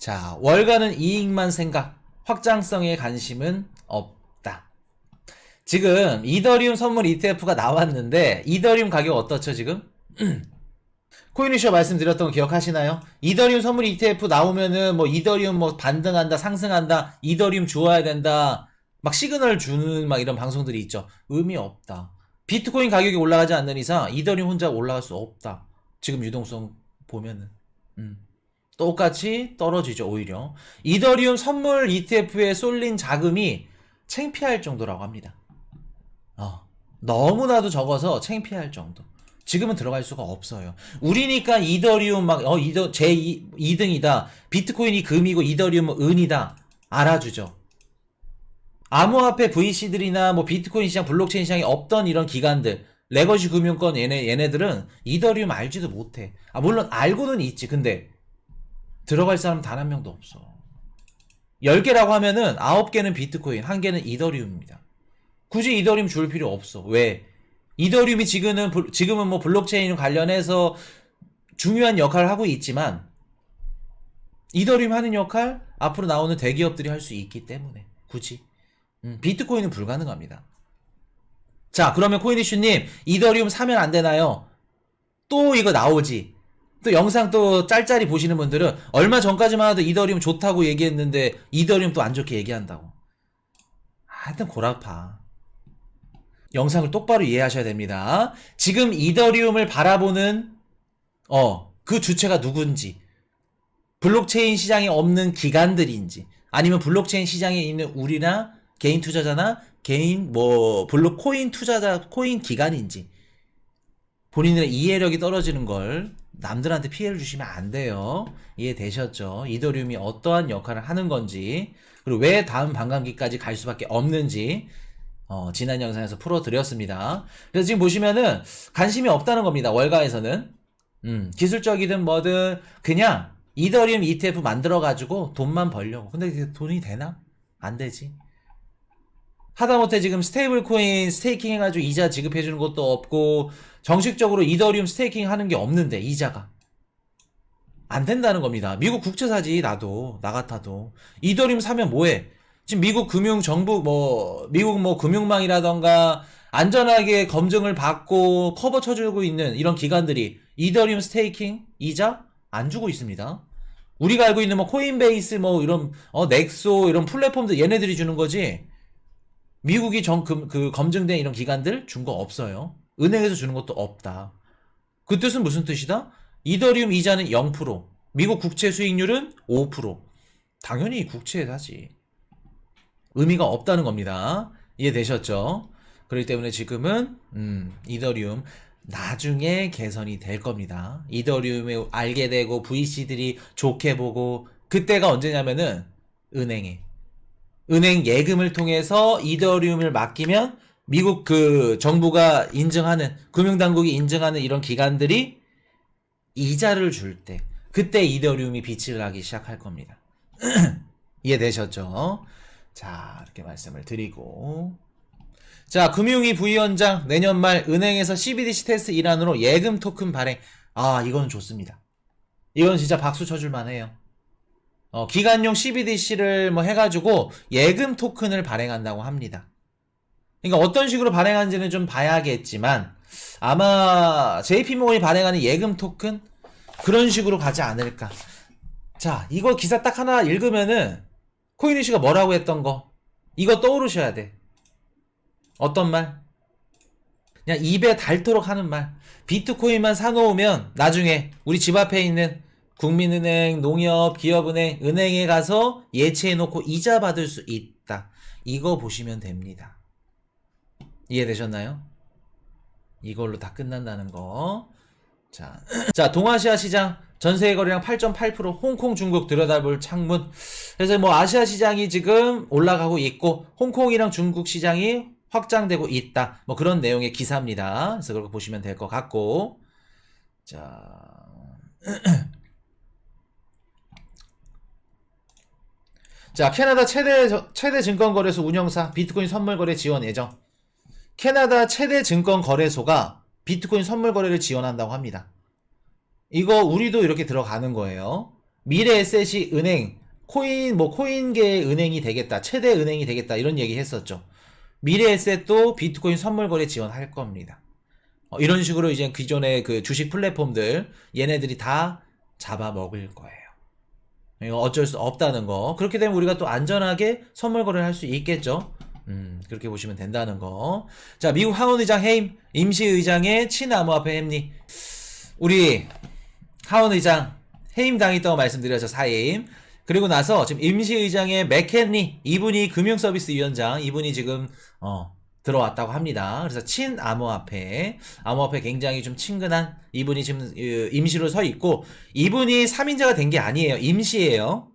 자, 월가는 이익만 생각, 확장성에 관심은 없다. 지금 이더리움 선물 ETF가 나왔는데 이더리움 가격 어떻죠 지금? 코인이쇼 말씀드렸던 거 기억하시나요? 이더리움 선물 ETF 나오면은 뭐 이더리움 뭐 반등한다, 상승한다, 이더리움 좋아야 된다, 막 시그널 주는 막 이런 방송들이 있죠. 의미 없다. 비트코인 가격이 올라가지 않는 이상 이더리움 혼자 올라갈 수 없다. 지금 유동성 보면은. 음. 똑같이 떨어지죠, 오히려. 이더리움 선물 ETF에 쏠린 자금이 창피할 정도라고 합니다. 어, 너무나도 적어서 창피할 정도. 지금은 들어갈 수가 없어요. 우리니까 이더리움 막, 어, 이더, 제 2, 등이다 비트코인이 금이고 이더리움은 은이다. 알아주죠. 암호화폐 VC들이나 뭐 비트코인 시장, 블록체인 시장에 없던 이런 기관들, 레거시 금융권 얘네, 얘네들은 이더리움 알지도 못해. 아, 물론 알고는 있지. 근데 들어갈 사람 단 한 명도 없어. 10개라고 하면은 9개는 비트코인, 1개는 이더리움입니다. 굳이 이더리움 줄 필요 없어. 왜? 이더리움이 지금은, 블- 지금은 뭐 블록체인 관련해서 중요한 역할을 하고 있지만, 이더리움 하는 역할, 앞으로 나오는 대기업들이 할 수 있기 때문에. 굳이. 음, 비트코인은 불가능합니다. 자, 그러면 코인이슈님, 이더리움 사면 안 되나요? 또 이거 나오지. 또 영상 또 짤짤이 보시는 분들은 얼마 전까지만 해도 이더리움 좋다고 얘기했는데 이더리움 또 안 좋게 얘기한다고. 하여튼 골아파. 영상을 똑바로 이해하셔야 됩니다. 지금 이더리움을 바라보는 어, 그 주체가 누군지 블록체인 시장에 없는 기관들인지 아니면 블록체인 시장에 있는 우리나 개인 투자자나 개인 뭐 블록 코인 투자자 코인 기관인지 본인들의 이해력이 떨어지는 걸 남들한테 피해를 주시면 안 돼요. 이해되셨죠? 이더리움이 어떠한 역할을 하는 건지, 그리고 왜 다음 반감기까지 갈 수밖에 없는지, 어, 지난 영상에서 풀어드렸습니다. 그래서 지금 보시면은 관심이 없다는 겁니다. 월가에서는. 음, 기술적이든 뭐든 그냥 이더리움 ETF 만들어가지고 돈만 벌려고. 근데 돈이 되나? 안 되지. 하다못해 지금 스테이블 코인 스테이킹 해가지고 이자 지급해주는 것도 없고 정식적으로 이더리움 스테이킹 하는 게 없는데 이자가 안 된다는 겁니다. 미국 국채 사지 나도 나 같아도 이더리움 사면 뭐해? 지금 미국 금융 정부 뭐 미국 뭐 금융망이라던가 안전하게 검증을 받고 커버 쳐주고 있는 이런 기관들이 이더리움 스테이킹 이자 안 주고 있습니다. 우리가 알고 있는 뭐 코인베이스 뭐 이런 어 넥소 이런 플랫폼들 얘네들이 주는 거지. 미국이 정, 그, 그 검증된 이런 기관들 준 거 없어요. 은행에서 주는 것도 없다. 그 뜻은 무슨 뜻이다? 이더리움 이자는 0%, 미국 국채 수익률은 5%. 당연히 국채에 사지. 의미가 없다는 겁니다. 이해되셨죠? 그렇기 때문에 지금은, 음, 이더리움, 나중에 개선이 될 겁니다. 이더리움에 알게 되고, VC들이 좋게 보고, 그때가 언제냐면은, 은행에. 은행 예금을 통해서 이더리움을 맡기면 미국 그 정부가 인증하는 금융당국이 인증하는 이런 기관들이 이자를 줄 때 그때 이더리움이 빛을 하기 시작할 겁니다. 이해되셨죠? 자 이렇게 말씀을 드리고 자 금융위 부위원장 내년 말 은행에서 CBDC 테스트 일환으로 예금 토큰 발행 아 이거는 좋습니다. 이건 진짜 박수 쳐줄 만 해요. 어, 기간용 CBDC를 뭐 해가지고 예금 토큰을 발행한다고 합니다. 그러니까 어떤 식으로 발행하는지는 좀 봐야겠지만 아마 JP모건이 발행하는 예금 토큰 그런 식으로 가지 않을까. 자, 이거 기사 딱 하나 읽으면은 코인이씨가 뭐라고 했던 거 이거 떠오르셔야 돼. 어떤 말? 그냥 입에 닳도록 하는 말. 비트코인만 사놓으면 나중에 우리 집 앞에 있는 국민은행, 농협, 기업은행, 은행에 가서 예치해놓고 이자 받을 수 있다. 이거 보시면 됩니다. 이해되셨나요? 이걸로 다 끝난다는 거. 자, 자 동아시아 시장 전세계 거래량 8.8% 홍콩 중국 들여다볼 창문. 그래서 뭐 아시아 시장이 지금 올라가고 있고 홍콩이랑 중국 시장이 확장되고 있다. 뭐 그런 내용의 기사입니다. 그래서 그렇게 보시면 될 것 같고. 자. 자, 캐나다 최대, 최대 증권거래소 운영사 비트코인 선물거래 지원 예정. 캐나다 최대 증권거래소가 비트코인 선물거래를 지원한다고 합니다. 이거 우리도 이렇게 들어가는 거예요. 미래 에셋이 은행, 코인, 뭐, 코인계 은행이 되겠다. 최대 은행이 되겠다. 이런 얘기 했었죠. 미래 에셋도 비트코인 선물 거래 지원할 겁니다. 어, 이런 식으로 이제 기존의 그 주식 플랫폼들, 얘네들이 다 잡아먹을 거예요. 이거 어쩔 수 없다는 거. 그렇게 되면 우리가 또 안전하게 선물 거래를 할 수 있겠죠. 음, 그렇게 보시면 된다는 거. 자, 미국 하원 의장 해임, 임시 의장의 친암호화폐 햄리. 우리 하원 의장 해임 당했다고 말씀드려서 사임. 그리고 나서 지금 임시 의장의 맥켄리 이분이 금융 서비스 위원장 이분이 지금 어 들어왔다고 합니다. 그래서 친 암호화폐 암호화폐 굉장히 좀 친근한 이분이 지금 어, 임시로 서 있고 이분이 3인자가 된 게 아니에요. 임시예요.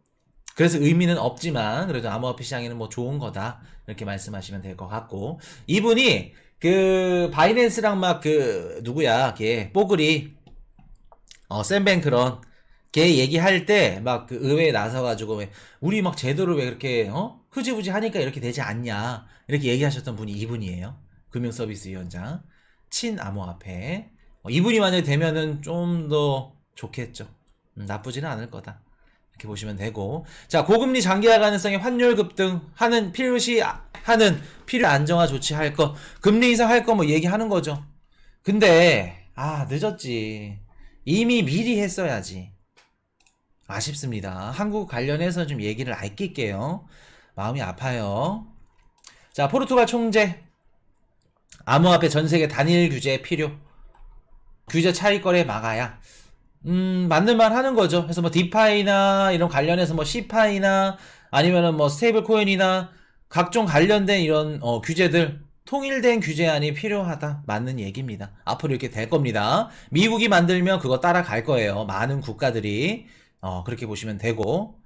그래서 의미는 없지만 그래도 암호화폐 시장에는 뭐 좋은 거다 이렇게 말씀하시면 될 것 같고 이분이 그 바이낸스랑 막 그 누구야 걔 뽀글이 어 샘뱅크런 걔 얘기할 때 막 그 의회에 나서가지고 왜 우리 막 제도를 왜 그렇게 어? 흐지부지 하니까 이렇게 되지 않냐? 이렇게 얘기하셨던 분이 이분이에요. 금융서비스 위원장 친 암호화폐 어, 이분이 만약에 되면은 좀 더 좋겠죠. 음, 나쁘지는 않을 거다. 이렇게 보시면 되고. 자 고금리 장기화 가능성의 환율 급등 하는 필요시 하는 필요 안정화 조치할 거 금리 인상 할 거 뭐 얘기하는 거죠. 근데 아 늦었지. 이미 미리 했어야지 아쉽습니다 한국 관련해서 좀 얘기를 아낄게요 마음이 아파요 자 포르투갈 총재 암호화폐 전 세계 단일 규제 필요 규제 차익 거래 막아야 음, 맞는 말 하는 거죠. 그래서 뭐 디파이나 이런 관련해서 뭐 시파이나 아니면은 뭐 스테이블 코인이나 각종 관련된 이런 어, 규제들 통일된 규제안이 필요하다. 맞는 얘기입니다. 앞으로 이렇게 될 겁니다. 미국이 만들면 그거 따라갈 거예요. 많은 국가들이 어, 그렇게 보시면 되고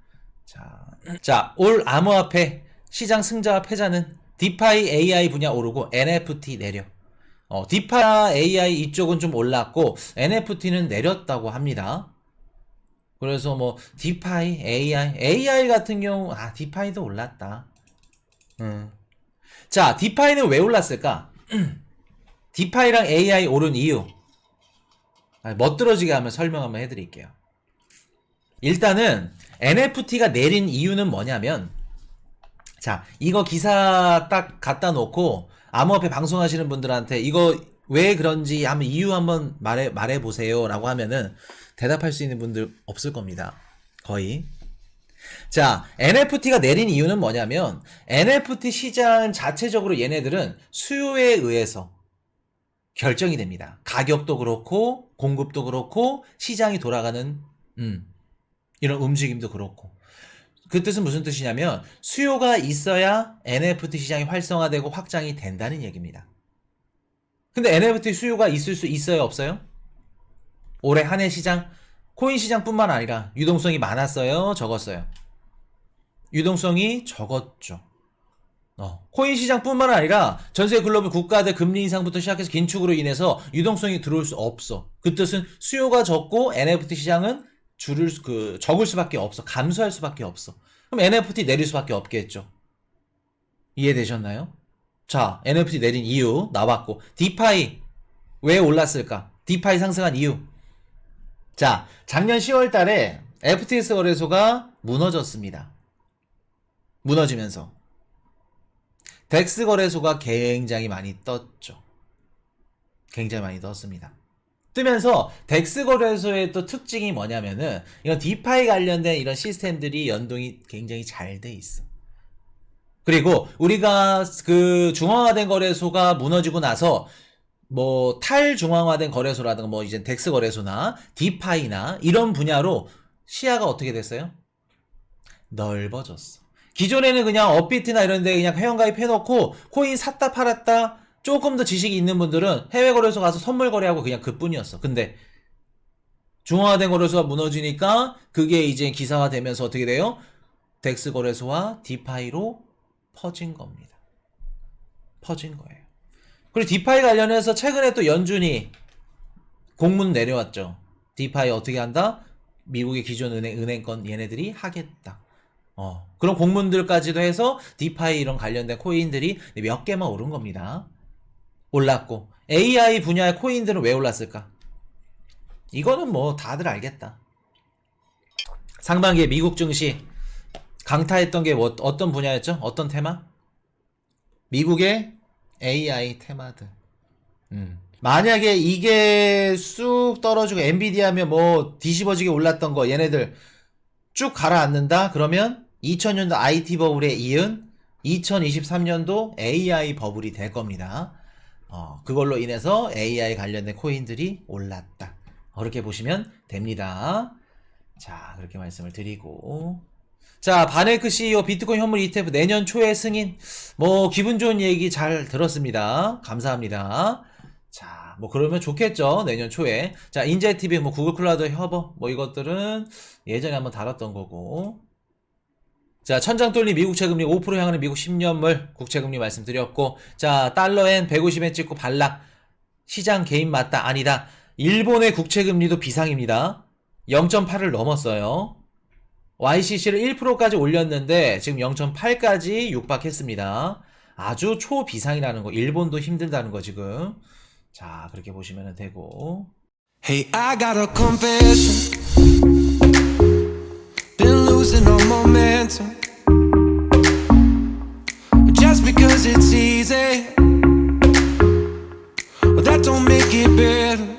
자, 자, 올 암호화폐 시장 승자와 패자는 디파이 AI 분야 오르고 NFT 내려. 어, 디파 AI 이쪽은 좀 올랐고 NFT는 내렸다고 합니다. 그래서 뭐 디파이 AI AI 같은 경우 아 디파이도 올랐다. 음. 자 디파이는 왜 올랐을까? 디파이랑 AI 오른 이유 아, 멋들어지게 하면 설명 한번 해드릴게요. 일단은 NFT가 내린 이유는 뭐냐면 자 이거 기사 딱 갖다 놓고 암호화폐 방송하시는 분들한테 이거 왜 그런지 한번 이유 한번 말해 말해 보세요라고 하면은 대답할 수 있는 분들 없을 겁니다. 거의. 자, NFT가 내린 이유는 뭐냐면 NFT 시장 자체적으로 얘네들은 수요에 의해서 결정이 됩니다. 가격도 그렇고 공급도 그렇고 시장이 돌아가는 음, 이런 움직임도 그렇고 그 뜻은 무슨 뜻이냐면 수요가 있어야 NFT 시장이 활성화되고 확장이 된다는 얘기입니다. 근데 NFT 수요가 있을 수 있어요, 없어요? 올해 한 해 시장 코인 시장뿐만 아니라 유동성이 많았어요, 적었어요. 유동성이 적었죠. 어, 코인 시장뿐만 아니라 전세 글로벌 국가들 금리 인상부터 시작해서 긴축으로 인해서 유동성이 들어올 수 없어. 그 뜻은 수요가 적고 NFT 시장은 줄을 수- 그 적을 수밖에 없어. 감소할 수밖에 없어. 그럼 NFT 내릴 수밖에 없겠죠. 이해되셨나요? 자, NFT 내린 이유 나왔고 디파이 왜 올랐을까? 디파이 상승한 이유. 자, 작년 10월 달에 FTX 거래소가 무너졌습니다. 무너지면서 덱스 거래소가 굉장히 많이 떴죠. 굉장히 많이 떴습니다. 뜨면서 덱스 거래소의 또 특징이 뭐냐면은 이런 디파이 관련된 이런 시스템들이 연동이 굉장히 잘 돼 있어. 그리고 우리가 그 중앙화된 거래소가 무너지고 나서 뭐 탈중앙화된 거래소라든가 뭐 이제 덱스 거래소나 디파이나 이런 분야로 시야가 어떻게 됐어요? 넓어졌어. 기존에는 그냥 업비트나 이런 데 그냥 회원가입 해놓고 코인 샀다 팔았다 조금 더 지식이 있는 분들은 해외 거래소 가서 선물 거래하고 그냥 그뿐이었어. 근데 중앙화된 거래소가 무너지니까 그게 이제 기사화되면서 어떻게 돼요? 덱스 거래소와 디파이로 퍼진 겁니다. 퍼진 거예요. 그리고 디파이 관련해서 최근에 또 연준이 공문 내려왔죠. 디파이 어떻게 한다? 미국의 기존 은행, 은행권 얘네들이 하겠다. 어, 그런 공문들까지도 해서 디파이 이런 관련된 코인들이 몇 개만 오른 겁니다. 올랐고 AI 분야의 코인들은 왜 올랐을까? 이거는 뭐 다들 알겠다. 상반기에 미국 증시 강타했던 게 뭐- 어떤 분야였죠? 어떤 테마? 미국의 AI 테마들. 음. 만약에 이게 쑥 떨어지고 엔비디아면 뭐 뒤집어지게 올랐던 거 얘네들 쭉 가라앉는다? 그러면 2000년도 IT 버블에 이은 2023년도 AI 버블이 될 겁니다. 어, 그걸로 인해서 AI 관련된 코인들이 올랐다. 그렇게 보시면 됩니다. 자, 그렇게 말씀을 드리고. 자, 바네크 CEO 비트코인 현물 ETF 내년 초에 승인. 뭐, 기분 좋은 얘기 잘 들었습니다. 감사합니다. 자, 뭐, 그러면 좋겠죠. 내년 초에. 자, 인제TV, 뭐, 구글 클라우드 협업, 뭐, 이것들은 예전에 한번 다뤘던 거고. 자, 천장 뚫린 미국 채 금리 5% 향하는 미국 10년물 국채 금리 말씀드렸고, 자, 달러엔 150엔 찍고 반락. 시장 개인 맞다? 아니다. 일본의 국채 금리도 비상입니다. 0.8을 넘었어요. YCC를 1%까지 올렸는데 지금 0.8까지 육박했습니다. 아주 초비상이라는 거. 일본도 힘들다는 거 지금. 자, 그렇게 보시면 되고. Hey, losing all momentum. Just because it's easy, well, that don't make it better.